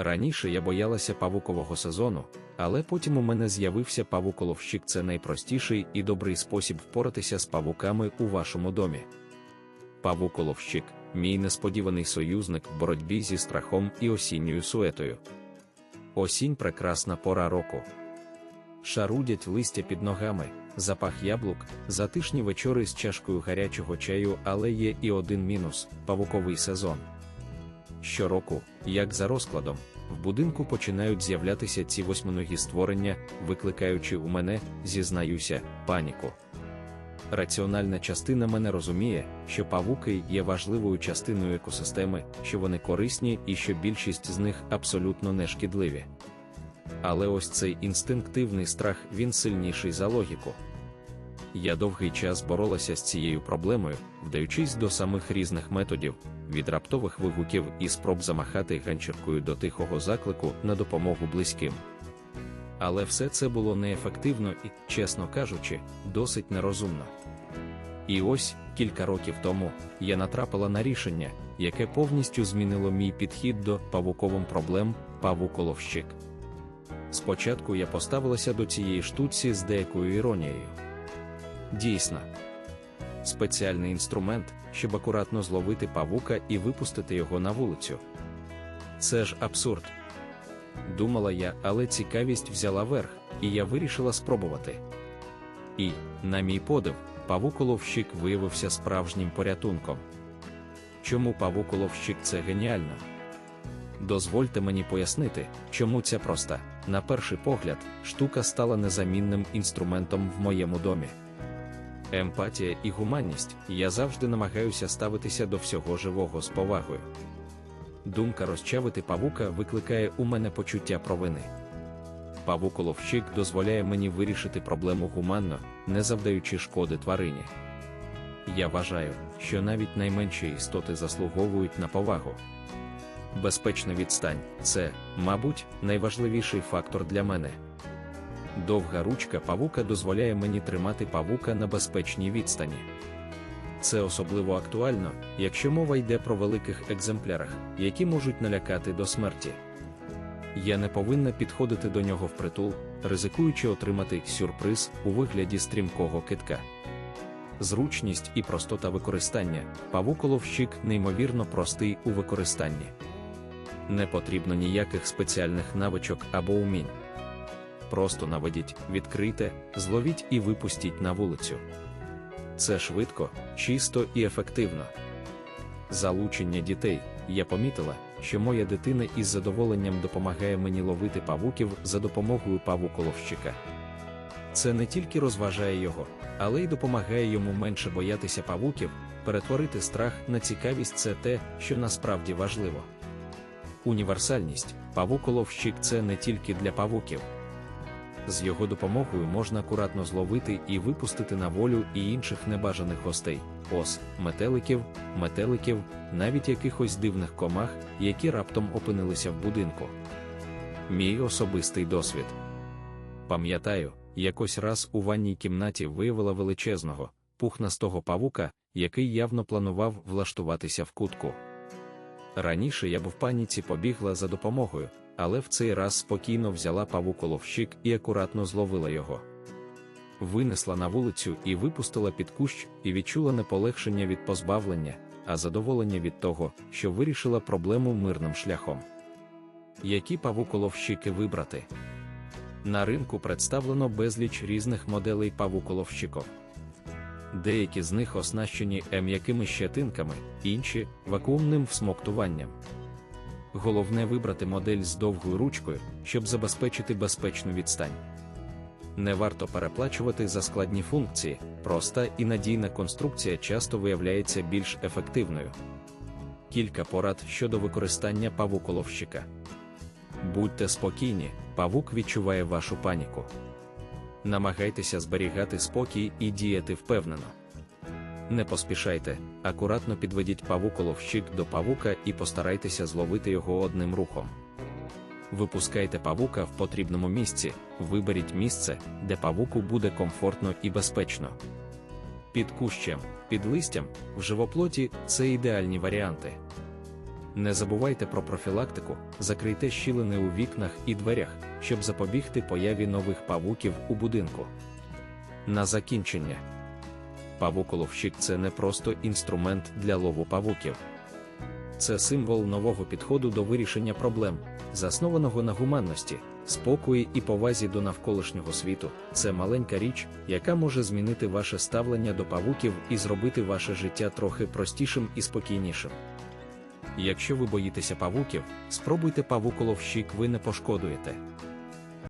Раніше я боялася павукового сезону, але потім у мене з'явився павуколовщик це найпростіший і добрий спосіб впоратися з павуками у вашому домі. Павуколовщик мій несподіваний союзник в боротьбі зі страхом і осінньою суетою. Осінь прекрасна пора року. Шарудять листя під ногами, запах яблук, затишні вечори з чашкою гарячого чаю, але є і один мінус павуковий сезон. Щороку, як за розкладом, в будинку починають з'являтися ці восьминогі створення, викликаючи у мене, зізнаюся, паніку. Раціональна частина мене розуміє, що павуки є важливою частиною екосистеми, що вони корисні і що більшість з них абсолютно не шкідливі. Але ось цей інстинктивний страх він сильніший за логіку. Я довгий час боролася з цією проблемою, вдаючись до самих різних методів, від раптових вигуків і спроб замахати ганчіркою до тихого заклику на допомогу близьким. Але все це було неефективно і, чесно кажучи, досить нерозумно. І ось, кілька років тому, я натрапила на рішення, яке повністю змінило мій підхід до павуковим проблем павуколовщик. Спочатку я поставилася до цієї штуці з деякою іронією. Дійсно, спеціальний інструмент, щоб акуратно зловити павука і випустити його на вулицю. Це ж абсурд. Думала я, але цікавість взяла верх, і я вирішила спробувати. І, на мій подив, павуколовщик виявився справжнім порятунком. Чому павуколовщик це геніально? Дозвольте мені пояснити, чому ця проста, на перший погляд, штука стала незамінним інструментом в моєму домі. Емпатія і гуманність я завжди намагаюся ставитися до всього живого з повагою. Думка розчавити павука викликає у мене почуття провини. Павуколовщик дозволяє мені вирішити проблему гуманно, не завдаючи шкоди тварині. Я вважаю, що навіть найменші істоти заслуговують на повагу. Безпечна відстань це, мабуть, найважливіший фактор для мене. Довга ручка павука дозволяє мені тримати павука на безпечній відстані. Це особливо актуально, якщо мова йде про великих екземплярах, які можуть налякати до смерті. Я не повинна підходити до нього впритул, ризикуючи отримати сюрприз у вигляді стрімкого китка. Зручність і простота використання павуколовщик неймовірно простий у використанні. Не потрібно ніяких спеціальних навичок або умінь. Просто наведіть, відкрийте, зловіть і випустіть на вулицю. Це швидко, чисто і ефективно. Залучення дітей. Я помітила, що моя дитина із задоволенням допомагає мені ловити павуків за допомогою павуколовщика. Це не тільки розважає його, але й допомагає йому менше боятися павуків, перетворити страх на цікавість це те, що насправді важливо. Універсальність павуколовщик це не тільки для павуків. З його допомогою можна акуратно зловити і випустити на волю і інших небажаних гостей, ос, метеликів, метеликів, навіть якихось дивних комах, які раптом опинилися в будинку. Мій особистий досвід. Пам'ятаю, якось раз у ванній кімнаті виявила величезного, пухнастого павука, який явно планував влаштуватися в кутку. Раніше я б в паніці побігла за допомогою, але в цей раз спокійно взяла павуколовщик і акуратно зловила його. Винесла на вулицю і випустила під кущ, і відчула не полегшення від позбавлення, а задоволення від того, що вирішила проблему мирним шляхом. Які павуколовщики вибрати? На ринку представлено безліч різних моделей павуколовщиків. Деякі з них оснащені м'якими щетинками, інші вакуумним всмоктуванням. Головне вибрати модель з довгою ручкою, щоб забезпечити безпечну відстань. Не варто переплачувати за складні функції, проста і надійна конструкція часто виявляється більш ефективною. Кілька порад щодо використання павуколовщика. Будьте спокійні, павук відчуває вашу паніку. Намагайтеся зберігати спокій і діяти впевнено. Не поспішайте, акуратно підведіть павуколовщик до павука і постарайтеся зловити його одним рухом. Випускайте павука в потрібному місці, виберіть місце, де павуку буде комфортно і безпечно. Під кущем, під листям, в живоплоті це ідеальні варіанти. Не забувайте про профілактику, закрийте щілини у вікнах і дверях, щоб запобігти появі нових павуків у будинку. На закінчення. Павуколовщик це не просто інструмент для лову павуків. Це символ нового підходу до вирішення проблем, заснованого на гуманності, спокої і повазі до навколишнього світу. Це маленька річ, яка може змінити ваше ставлення до павуків і зробити ваше життя трохи простішим і спокійнішим. Якщо ви боїтеся павуків, спробуйте павуколовщик, ви не пошкодуєте.